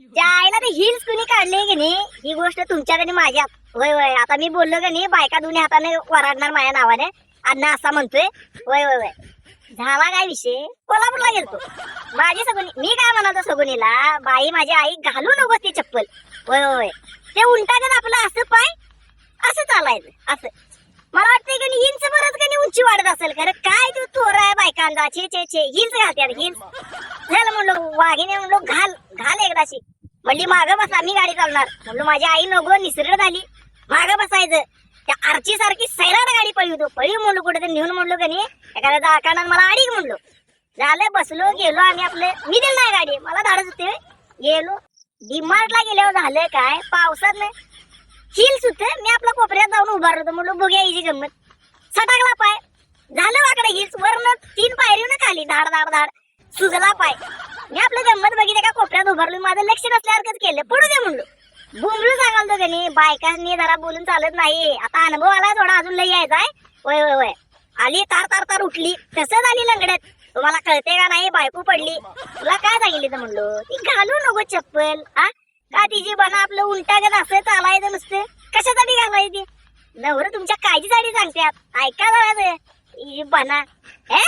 त्या आईला ते हिल्स कुणी काढले की नाही? ही गोष्ट तुमच्याकडे माझ्यात होय होय आता मी बोललो की नाही बायका दोन्ही हाताने वराडणार माझ्या नावाने. अण्णा असा म्हणतोय. होय होय होय झाला काय विषय? कोल्हापूरला गेलतो. माझी सगुनी मी काय म्हणालो सगुनीला बाई माझी आई घालू नको ती चप्पल. होय होय होय ते उलटागत आपलं असं पाय असं चालायचं असं. मला वाटतंय की हिंच परत कधी उंची वाढत असेल. खरं काय तू थोर आहे बायकांचा? छे छे छे. हिल्स घालते हिल्स. झालं म्हणलो वाघिने म्हणलो घाल. घाल म्हणली मागं बसा मी गाडी चालणार. म्हणलो माझी आई नको निसरड झाली मागं बसायचं. त्या आरची सारखी सैराट गाडी पळी होतो. पळी म्हणलो कुठे तर नेऊन म्हणलो का नाही एखाद्या दवाखान्यात मला आडी म्हणलो. झालं बसलो गेलो आम्ही आपलं. मी दिलं नाही गाडी मला धाडच होते. गेलो. डिमार्टला गेल्यावर झालं काय पावसात हिल्स होते मी आपल्या कोपऱ्यात जाऊन उभारलो होतो म्हणलो बघूया हिची गंमत. सटाकला पाय. झालं वाकडे हिल्स. वरनं तीन पायरीनं खाली. धाड धाड धाड. सुजला पाय. मी आपलं गंमत बघितलं उभारलो माझं लक्ष नसल्यासारखंच केलं. पडू दे म्हणलो. बुमरू सांगाल तो बायका बायकांनी जरा बोलून चालत नाही. आता अनुभव आला थोडा अजून लई यायचा आहे. वय वय वय. आली तार तार तार उठली. तसंच आली लंगड्यात. तुम्हाला कळते का नाही? बायको पडली. तुला काय सांगितली तर म्हणलो? ती घालू नको चप्पल हा? का तिची बना आपलं उलटागत असं चालायचं नुसतं? कशासाठी घालायची नवरं तुमच्या काळजीसाठी सांगतात ऐका जरा ते. बना हे?